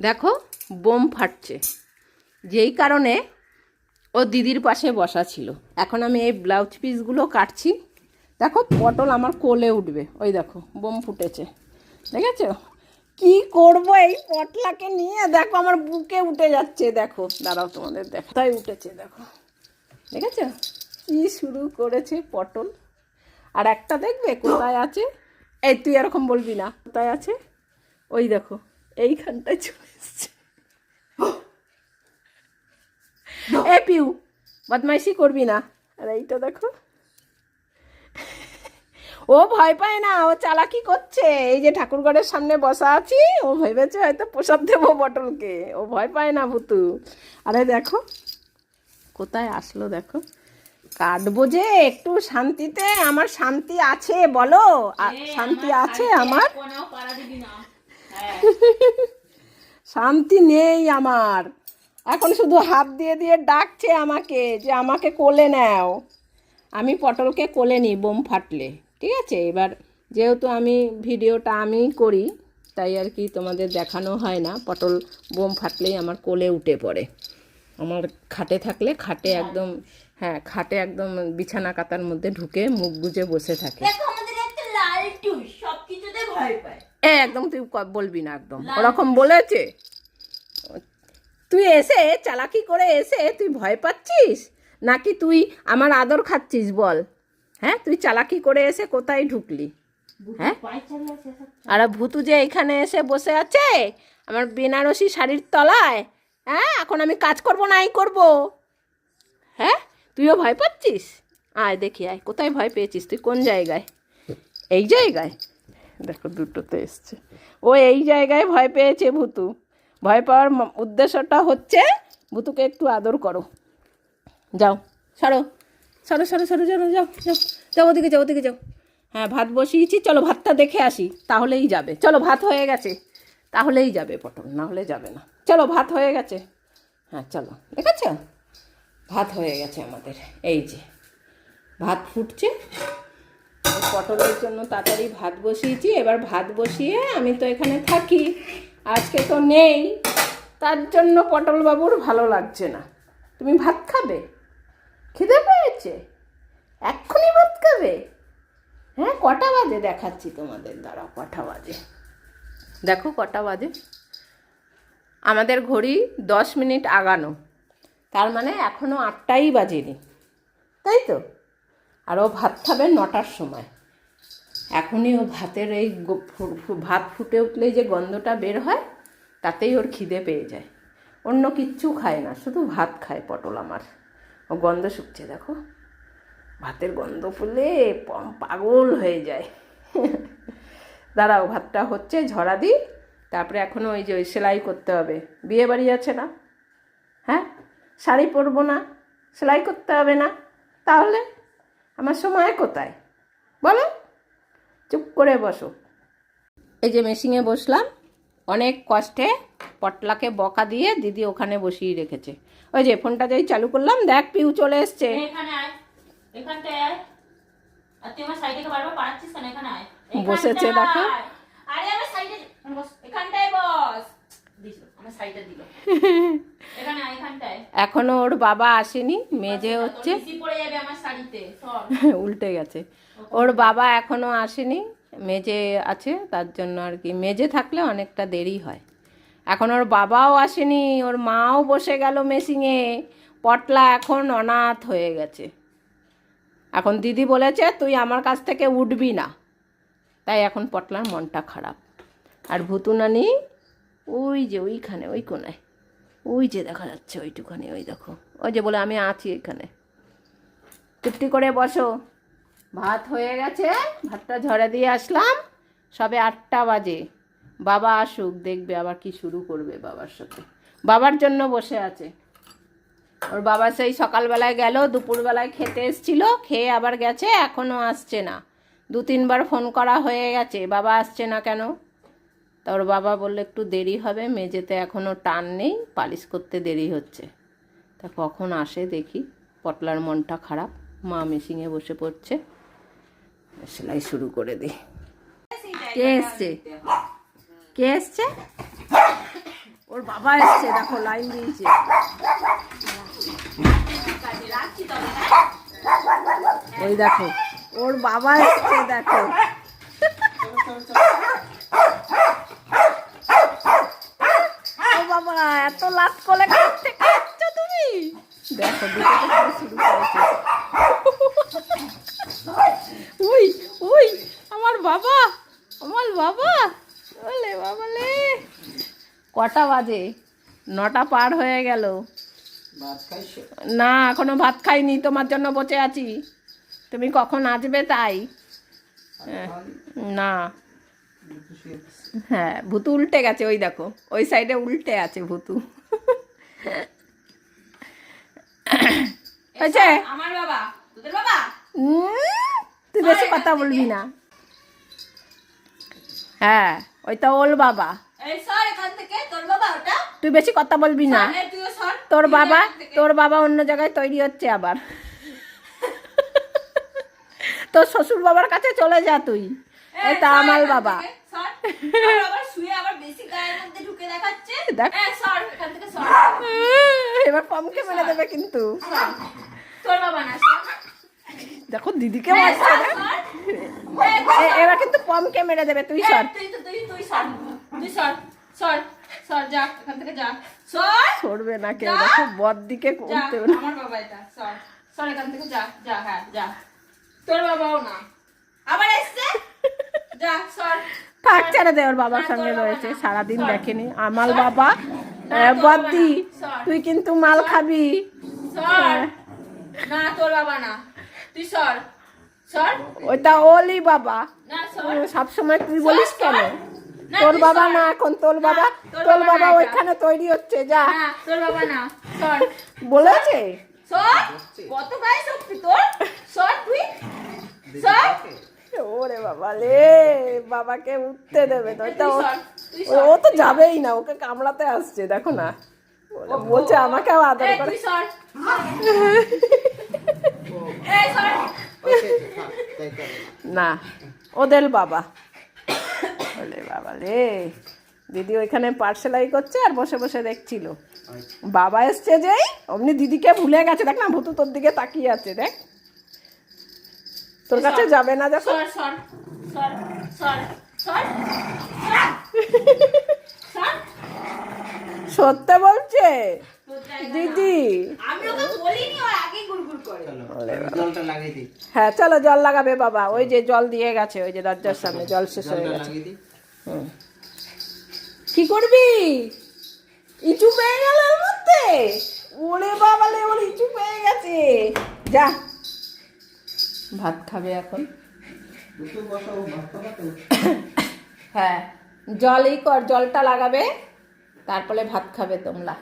দেখো, বোম ফাটছে। যেই কারণে ও দিদির পাশে বসা ছিল। এখন আমি এই ব্লাউজ পিসগুলো কাটছি। দেখো, পটল আমার কোলে উঠবে। ওই দেখো, বোম ফুটেছে। দেখেছ? কি করব এই পটলাকে নিয়ে? দেখো, আমার বুকে উঠে যাচ্ছে। দেখো, দাঁড়াও তোমাদের দেখো তাই উঠেছে, দেখো। দেখেছ? কি শুরু করেছে পটল? আর একটা দেখবে, কোথায় আছে? এই, তুই এরকম বলবি না। কোথায় আছে? ওই দেখো। এইখানটায় চলে এসছে। এ পিউ বদমাইশি করবি না। আর এইটা দেখো। ও ভয় পায় না ও চালাকি করছে। এই যে ঠাকুরঘরের সামনে বসা আছি ও ভেবেছে হয়তো প্রসাদ দেবো বটলকে ও ভয় পায় না ভুতু। আরে দেখো কোথায় আসলো দেখো। কাটবো যে একটু শান্তিতে আমার শান্তি আছে বলো। শান্তি আছে আমার? হ্যাঁ। শান্তি নেই আমার। এখন শুধু হাত দিয়ে দিয়ে ডাকছে আমাকে যে আমাকে কোলে নাও। আমি পটলকে কোলে নিই বোম ফাটলে। ঠিক আছে? এবার যেহেতু আমি ভিডিওটা আমি করি তাই আর কি তোমাদের দেখানো হয় না। পটল বোম ফাটলেই আমার কোলে উঠে পড়ে। আমার খাটে থাকলে খাটে একদম হ্যাঁ খাটে একদম বিছানা কাতার মধ্যে ঢুকে মুখ গুজে বসে থাকে। লালটু সব কিছুতে ভয় পায়। একদম তুই বলবি না একদম। ওরকম বলেছে। তুই এসে চালাকি করে এসে তুই ভয় পাচ্ছিস? নাকি তুই আমার আদর খাচ্ছিস বল? হ্যাঁ তুই চালাকি করে এসে কোথায় ঢুকলি? হ্যাঁ। আর ভুতু যে এখানে এসে বসে আছে, আমার বেনারসি শাড়ির তলায় হ্যাঁ এখন আমি কাজ করব না এই করব। হ্যাঁ তুইও ভয় পাচ্ছিস? আয় দেখি, আয়, কোথায় ভয় পেয়েছিস? তুই কোন জায়গায়? এই জায়গায়? দেখো দুটোতে এসছে। ও এই জায়গায় ভয় পেয়েছে ভুতু। ভয় পাওয়ার উদ্দেশ্যটা হচ্ছে ভুতুকে একটু আদর করো। যাও, সরো সরো সরো সরো সরো, যাও যাও যাও ওদিকে যাও ওদিকে যাও। হ্যাঁ ভাত বসিয়েছি, চলো ভাতটা দেখে আসি, তাহলেই যাবে। চলো, ভাত হয়ে গেছে, তাহলেই যাবে পটল না হলে যাবে না। চলো, ভাত হয়ে গেছে। হ্যাঁ চলো, দেখেছ? ভাত হয়ে গেছে আমাদের, এই যে। ভাত ফুটছে পটলের জন্য তাড়াতাড়ি ভাত বসিয়েছি, এবার ভাত বসিয়ে আমি তো এখানে থাকি। আজকে তো নেই, তার জন্য পটল বাবুর ভালো লাগছে না। তুমি ভাত খাবে? খিদে পেয়েছে? এক্ষুনি ভাত খাবে? হ্যাঁ কটা বাজে দেখাচ্ছি তোমাদের দ্বারা কটা বাজে? দেখো কটা বাজে। আমাদের ঘড়ি দশ মিনিট আগানো। তার মানে এখনও আটটাই বাজেনি। তাই তো? আর ও ভাত খাবে নটার সময়। এখনই ও ভাতের এই ভাত ফুটে উঠলেই যে গন্ধটা বের হয়, তাতেই ওর খিদে পেয়ে যায়। অন্য কিচ্ছু খায় না, শুধু ভাত খায় পটল আমার। ও গন্ধ শুকছে, দেখো। ভাতের গন্ধ ফুলে পাগল হয়ে যায়। দাঁড়াও, ভাতটা হচ্ছে, ঝরা দিই। তারপরে এখনও ওই যে ওই সেলাই করতে হবে। বিয়ে বাড়ি আছে না? হ্যাঁ? শাড়ি পরবো না? সেলাই করতে হবে না? তাহলে? আমার সময় কোথায়? বলো। চুপ করে বসো। এই যে মেশিনে বসলাম অনেক কষ্টে পটলাকে বকা দিয়ে দিদি ওখানে বসিয়ে রেখেছে। ওই যে ফোনটা যেই চালু করলাম দেখ পিউ চলে এসছে। বসেছে দেখো। আরে আমার সাইডে বস এখানটায় বস। আমার সাইডে দিল। এখানে ওর বাবা আসেনি মেজে হচ্ছে। উল্টে গেছে। ওর বাবা এখনও আসেনি মেজে আছে তার জন্য আর কি। মেজে থাকলে অনেকটা দেরি হয়। এখন ওর বাবাও আসেনি ওর মাও বসে গেল মেশিনে। পটলা এখন অনাথ হয়ে গেছে। এখন দিদি বলেছে তুই আমার কাছ থেকে উঠবি না। তাই এখন পটলার মনটা খারাপ। আর ভুতুনানি ওই যে ওইখানে ওই কোনায়। ওই যে দেখা যাচ্ছে ওইটুখানি, ওই দেখো। ওই যে বলে আমি আছি এখানে। চুপটি করে বসো। ভাত হয়ে গেছে, ভাতটা ঝরে দিয়ে আসলাম। সবে আটটা বাজে। বাবা আসুক, দেখবে আবার কি শুরু করবে বাবার সাথে। বাবার জন্য বসে আছে। ওর বাবা সেই সকালবেলায় গেল, দুপুরবেলায় খেতে এসছিল, খেয়ে আবার গেছে এখনও আসছে না। দু তিনবার ফোন করা হয়ে গেছে, বাবা আসছে না কেন? তা ওর বাবা বলল, একটু দেরি হবে, মেঝেতে এখনও টান নেই, পালিশ করতে দেরি হচ্ছে। তা কখন আসে দেখি, পটলার মনটা খারাপ, মা মেশিনে বসে পড়ছে। সেলাই শুরু করে দিই। কে এসছে? কে এসছে? ওর বাবা এসছে, দেখো, লাইন দিয়েছে? ওই দেখো, ওর বাবা এসছে, দেখো ও বাবা লাট কলে কাটতে কাটছো তুমি? দেখো শুরু করেছে। উই উই আমার বাবা আমার বাবা ওলে বাবালে কটা বাজে? নটা পার হয়ে গেল। না এখনও ভাত খাইনি তোমার জন্য বসে আছি। তুমি কখন আসবে তাই? হ্যাঁ, না। হ্যাঁ ভুতু উল্টে গেছে ওই দেখো ওই সাইডে উল্টে আছে ভুতু। হয়েছে? আমার বাবা। তোদের বাবা? তুই বেশি কথা বলবি না। হ্যাঁ ওইটা ওল বাবা। তুই বেশি কথা বলবি না। তোর বাবা তোর বাবা অন্য জায়গায় তৈরি হচ্ছে আবার। তোর শ্বশুর বাবার কাছে চলে যা তুই। সর আমার বাবা। থেকে, সর। আবার আবার শুয়ে আবার বেশি গায়ের মধ্যে ঢুকে দেখাচ্ছে। দেখ। এই সর এখান থেকে সর এবার পমকে মেরে দেবে কিন্তু। তোর বাবা না দেখো দিদিকে মারছে এ- সর। এবার কিন্তু পমকে মেরে দেবে তুই সর। তুই তুই তুই সর। তুই সর সর সর যা এখান থেকে যা। সর। সরবে না কেউ। দেখো বর দিকে করতে আমার বাবা এটা সর। সর এখান থেকে যা যা হ্যাঁ যা। তোর বাবাও না। আবার এসছে? যা সর। থাক ছেড়ে দে ওর বাবার সঙ্গে রয়েছে সারাদিন সর। দেখেনি। আমার বাবা বদ্দি। তুই কিন্তু মাল খাবি। না তোর বাবা না। তুই সর। সর? ওইটা ওলি বাবা। না সব সময় তুই বলিস কেন? তোর বাবা। না এখন তোর বাবা তোর বাবা। ওইখানে তৈরি হচ্ছে যা। তোর বাবা না। বলেছে? কত গায়ে শক্তি তোর? সর তুই? সর? ওরে বাবা রে বাবাকে উঠতে দেবে তো ও- তো যাবেই না ওকে কামড়াতে আসছে দেখো না। বলে- বলছে আমাকেও আদর করে। না ওদের বাবা। বলে বাবা রে। দিদি ওইখানে পাট সেলাই করছে আর বসে বসে দেখছিল। বাবা এসছে যেই অমনি দিদিকে ভুলে গেছে। দেখ না ভুতু তোর দিকে তাকিয়ে আছে দেখ। তোর কাছে যাবে না যখন? সত্যি বলছে। দিদি। হ্যাঁ চলো জল লাগাবে বাবা। ওই যে জল দিয়ে গেছে ওই যে দরজার সামনে জল শেষ হয়ে গেছে। হুম। কি করবি? ইচু পেয়ে গেল ওর মধ্যে? ওরে বাবালে ওর ইচু পেয়ে গেছে। যা। ভাত খাবে এখন। হ্যাঁ। জলই কর জলটা লাগাবে তারপরে ভাত খাবে তোমরা।